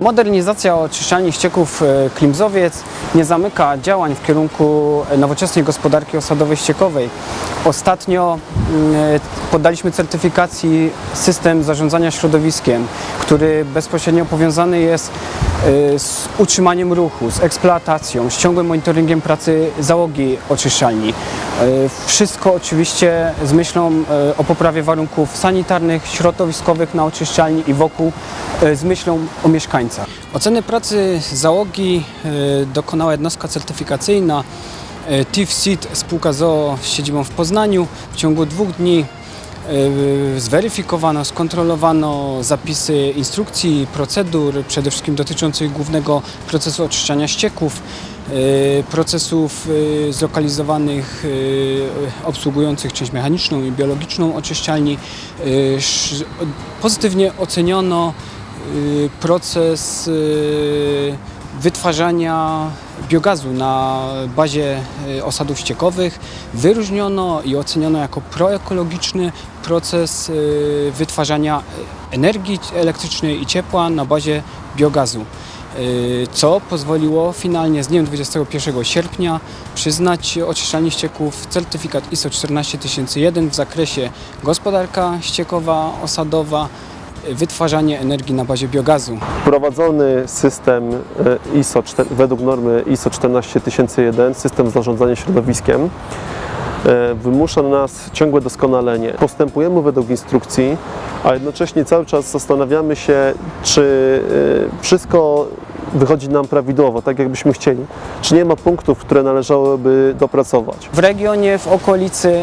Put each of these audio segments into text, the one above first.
Modernizacja oczyszczalni ścieków e, Klimzowiec nie zamyka działań w kierunku nowoczesnej gospodarki osadowej ściekowej. Ostatnio mm, e, poddaliśmy certyfikacji system zarządzania środowiskiem, który bezpośrednio powiązany jest z utrzymaniem ruchu, z eksploatacją, z ciągłym monitoringiem pracy załogi oczyszczalni. E, Wszystko oczywiście z myślą e, o poprawie warunków sanitarnych, środowiskowych na oczyszczalni i wokół, z myślą o mieszkańcach. Oceny pracy załogi dokonała jednostka certyfikacyjna e, TIF SIT spółka ZOO z siedzibą w Poznaniu. W ciągu dwóch dni zweryfikowano, skontrolowano zapisy instrukcji, procedur, przede wszystkim dotyczących głównego procesu oczyszczania ścieków, e, procesów e, zlokalizowanych, obsługujących część mechaniczną i biologiczną oczyszczalni. Sz- Pozytywnie oceniono proces wytwarzania biogazu na bazie e, osadów ściekowych. Wyróżniono i oceniono jako proekologiczny proces e, wytwarzania energii elektrycznej i ciepła na bazie biogazu. Co pozwoliło finalnie z dniem 21 sierpnia przyznać oczyszczalni ścieków certyfikat ISO 14001 w zakresie gospodarka ściekowa, osadowa, wytwarzanie energii na bazie biogazu. Wprowadzony system e, ISO, według normy ISO 14001, system zarządzania środowiskiem, e, wymusza na nas ciągłe doskonalenie. Postępujemy według instrukcji, a jednocześnie cały czas zastanawiamy się, czy e, wszystko wychodzi nam prawidłowo, tak jakbyśmy chcieli. Czy nie ma punktów, które należałoby dopracować. W regionie, w okolicy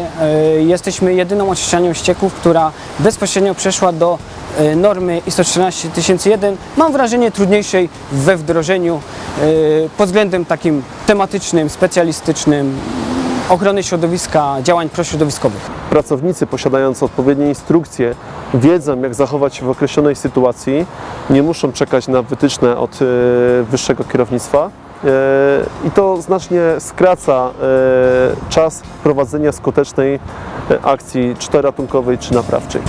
jesteśmy jedyną oczyszczalnią ścieków, która bezpośrednio przeszła do normy ISO 14001. Mam wrażenie trudniejszej we wdrożeniu e, pod względem takim tematycznym, specjalistycznym, ochrony środowiska, działań prośrodowiskowych. Pracownicy posiadający odpowiednie instrukcje wiedzą, jak zachować się w określonej sytuacji, nie muszą czekać na wytyczne od e, wyższego kierownictwa. E, I to znacznie skraca e, czas prowadzenia skutecznej e, akcji czy to ratunkowej, czy naprawczej.